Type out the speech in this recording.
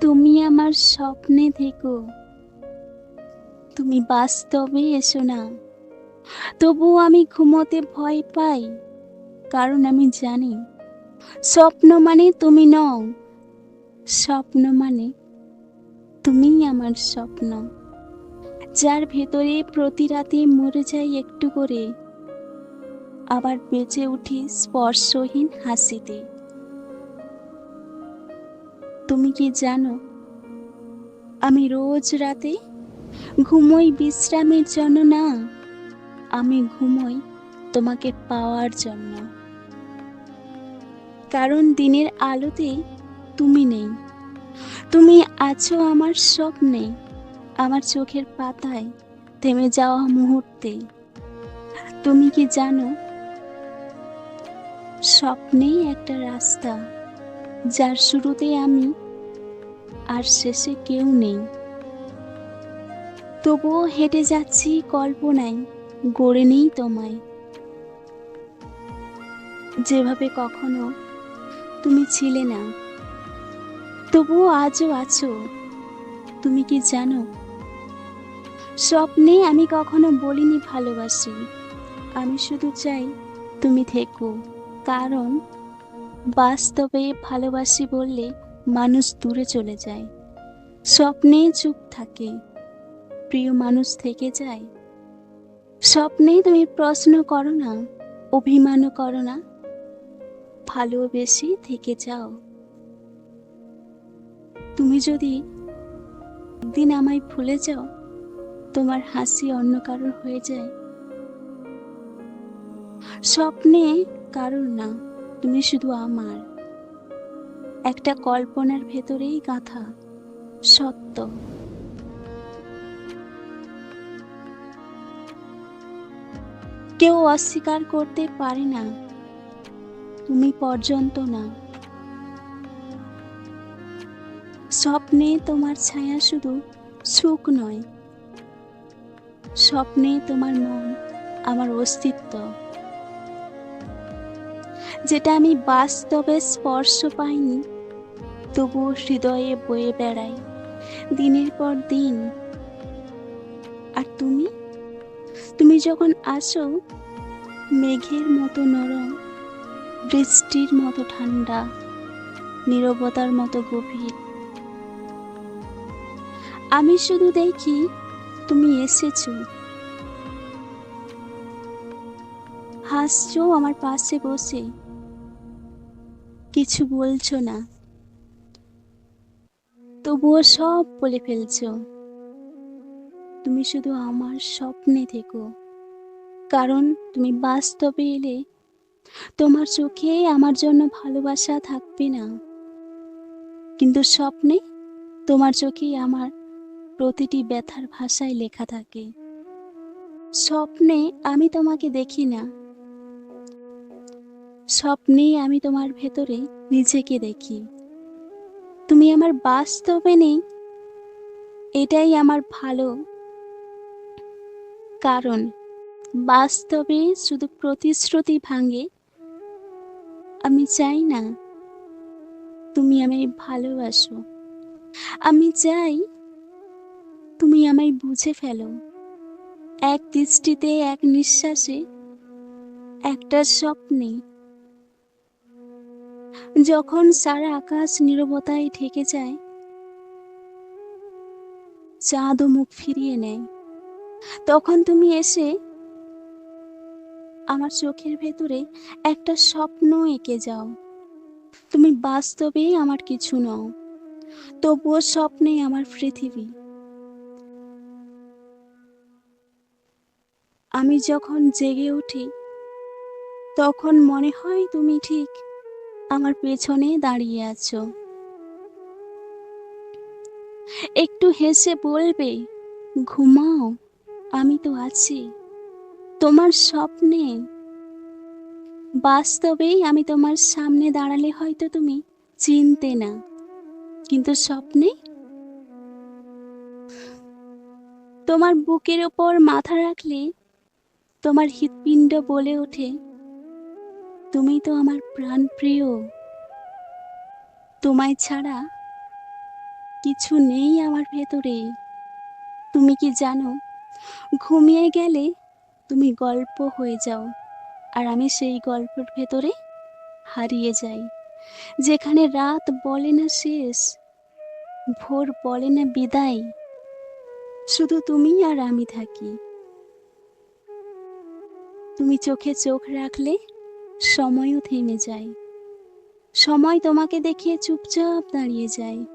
তুমি আমার স্বপ্নে থেকো। তুমি বাস্তবে এসো না। তবুও আমি ঘুমোতে ভয় পাই, কারণ আমি জানি স্বপ্ন মানে তুমি নও, স্বপ্ন মানে তুমিই আমার স্বপ্ন। যার ভেতরে প্রতি রাতে মরে যাই একটু করে, আবার বেঁচে উঠি স্পর্শহীন হাসিতে। তুমি কি জানো? আমি রোজ রাতে ঘুমোই বিশ্রামের জন্য না, আমি ঘুমোই তোমাকে পাওয়ার জন্য। কারণ দিনের আলোতে তুমি নেই। তুমি আছো আমার স্বপ্নে, আমার চোখের পাতায় থেমে যাওয়া মুহূর্তে। তুমি কি জানো? স্বপ্নেই একটা রাস্তা। যার শুরুতে আমি, আর শেষে কেউ নেই। তবুও হেঁটে যাচ্ছি কল্পনায়, গড়ে নেই তোমায়। যেভাবে কখনো তুমি ছিলে না, তবুও আজও আছো। তুমি কি জানো? স্বপ্নে আমি কখনো বলিনি ভালোবাসি। আমি শুধু চাই তুমি থেকো, কারণ বাস্তবে ভালোবাসি বললে মানুষ দূরে চলে যায়। স্বপ্নে চুপ থাকে, প্রিয় মানুষ থেকে যায়। স্বপ্নে তুমি প্রশ্ন করো না, অভিমানও করো না, ভালোবেসে থেকে যাও। তুমি যদি একদিন আমায় ভুলে যাও, তোমার হাসি অন্য কারোর হয়ে যায়। স্বপ্নে কারোর না। তুমি শুধু আমার। একটা কল্পনার ভেতরেই গাথা সত্য। কেউ অস্বীকার করতে পারে না। তুমি পর্যন্ত না। স্বপ্নে তোমার ছায়া শুধু সুখ নয়। স্বপ্নে তোমার মন, আমার অস্তিত্ব। যেটা আমি বাস্তবে স্পর্শ পাইনি, তবুও হৃদয়ে বয়ে বেড়াই, দিনের পর দিন। আর তুমি? তুমি যখন আসো মেঘের মতো নরম, বৃষ্টির মতো ঠান্ডা, নীরবতার মতো গভীর। আমি শুধু দেখি তুমি এসেছ। হাসছো আমার পাশে বসে। কিছু বলছো না। তবুও সব বলে ফেলছো। তুমি শুধু আমার স্বপ্নে থেকো। কারণ তুমি বাস্তবে এলে তোমার চোখে আমার জন্য ভালোবাসা থাকবে না। কিন্তু স্বপ্নে তোমার চোখেই আমার প্রতিটি ব্যথার ভাষায় লেখা থাকে। স্বপ্নে আমি তোমাকে দেখি না। স্বপ্নেই আমি তোমার ভেতরে নিজেকে দেখি। তুমি আমার বাস্তবে নেই। এটাই আমার ভালো কারণ। বাস্তবে শুধু প্রতিশ্রুতি ভাঙে। আমি চাই না তুমি আমায় ভালোবাসো। আমি চাই তুমি আমায় বুঝে ফেলো। এক দৃষ্টিতে, এক নিঃশ্বাসে একটা স্বপ্নে। যখন সারা আকাশ নীরবতায় ঢেকে যায়, চাঁদ ও মুখ ফিরিয়ে নেয়। তখন তুমি এসে আমার চোখের ভেতরে একটা স্বপ্ন এঁকে যাও। তুমি বাস্তবে আমার কিছু নও, তবুও স্বপ্নে আমার পৃথিবী। আমি যখন জেগে উঠি, তখন মনে হয় তুমি ঠিক আমার পেছনে দাঁড়িয়ে আছো। একটু হেসে বলবে, ঘুমাও, আমি তো আছি। তোমার স্বপ্নে। বাস্তবেই আমি তোমার সামনে দাঁড়ালে হয়তো তুমি চিনতে না, কিন্তু স্বপ্নে? তোমার বুকের ওপর মাথা রাখলে তোমার হৃৎপিণ্ড বলে ওঠে তুমি তো আমার প্রাণ প্রিয়। তোমায় ছাড়া কিছু নেই আমার ভেতরে। তুমি কি জানো, ঘুমিয়ে গেলে তুমি গল্প হয়ে যাও, আর আমি সেই গল্পের ভেতরে হারিয়ে যাই। যেখানে রাত বলে না শেষ, ভোর বলে না বিদায়। শুধু তুমি আর আমি থাকি। তুমি চোখে চোখ রাখলে সময়ও থেমে যায়। সময় তোমাকে দেখে চুপচাপ দাঁড়িয়ে যায়।